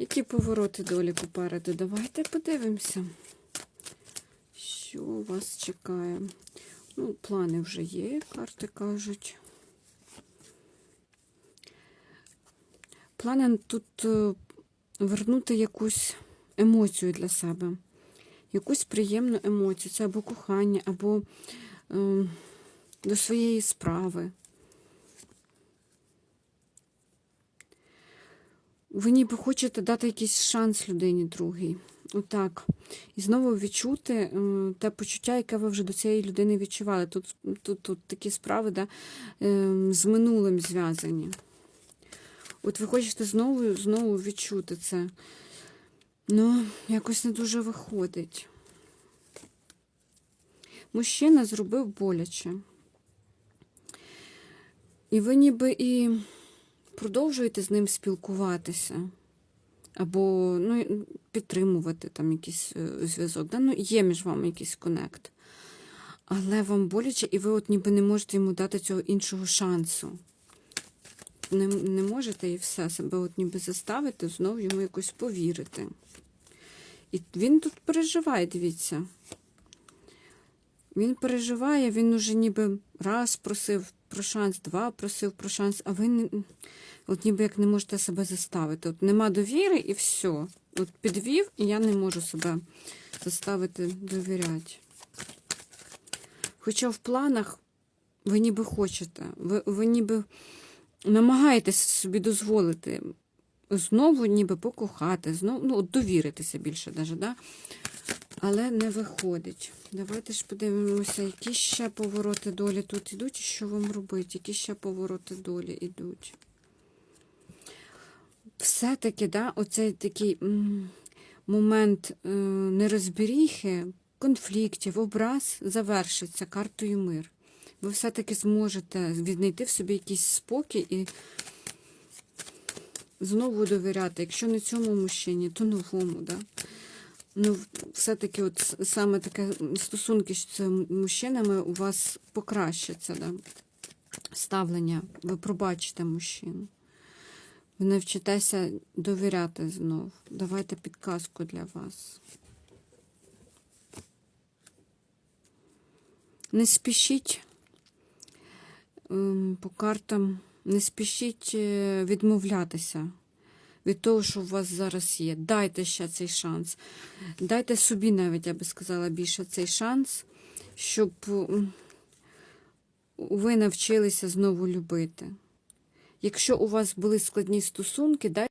Які повороти долі попереду? Давайте подивимося, що вас чекає. Ну, плани вже є, карти кажуть. Плани тут е, вернути якусь емоцію для себе, якусь приємну емоцію. Це або кохання, або е, до своєї справи. Ви ніби хочете дати якийсь шанс людині другій. Отак. І знову відчути е, те почуття, яке ви вже до цієї людини відчували. Тут, тут, тут такі справи да, е, з минулим зв'язані. От ви хочете знову, знову відчути це. Ну, якось не дуже виходить. Мужчина зробив боляче. І ви ніби і продовжуєте з ним спілкуватися. Або ну, підтримувати там якийсь е, зв'язок. Да? Ну, є між вами якийсь конект. Але вам боляче, і ви от ніби не можете йому дати цього іншого шансу. Не, не можете і все себе от ніби заставити, знову йому якось повірити. І він тут переживає, дивіться. Він переживає, він уже ніби раз просив про шанс, два просив про шанс, а ви не, от ніби як не можете себе заставити. От нема довіри і все. От підвів, і я не можу себе заставити довіряти. Хоча в планах ви ніби хочете, ви, ви ніби намагаєтесь собі дозволити знову ніби покохати, знову ну, довіритися більше даже, да? Але не виходить. Давайте ж подивимося, які ще повороти долі тут йдуть, і що вам робити, які ще повороти долі йдуть. Все-таки, да, оцей такий момент е, нерозберіхи, конфліктів, образ завершиться картою мир. Ви все-таки зможете віднайти в собі якийсь спокій і знову довіряти. Якщо не цьому мужчині, то новому. Да? Ну, все-таки от саме таке стосунки з цими мужчинами у вас покращаться. Да? Ставлення, ви пробачите мужчину. Ви навчитеся довіряти знов. Давайте підказку для вас. Не спішіть ем, по картам, не спішіть е, відмовлятися від того, що у вас зараз є. Дайте ще цей шанс. Дайте собі навіть, я би сказала, більше цей шанс, щоб ви навчилися знову любити. Якщо у вас були складні стосунки, дайте